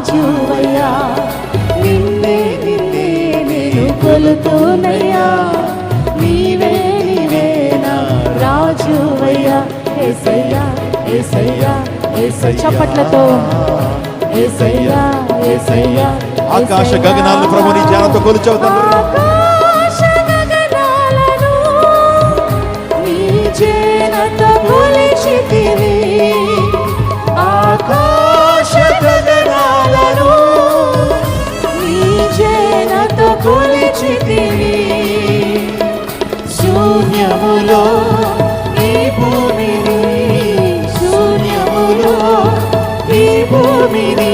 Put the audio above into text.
రాజువయ్యా. నిన్నే నిన్నే నేను కొలుతూనయ్యా. నీవే నీవేనా రాజువయ్యా. ఏసయ్యా ఏసయ్యా ఏసయ్యా. చప్పట్లతో. ఏసయ్యా ఏసయ్యా ఆకాశ గగనాలను ప్రభుని జ్ఞానంతో కొలుచవుతాను శూన్యములో ఈ భూమిని శూన్యములో ఈ భూమిని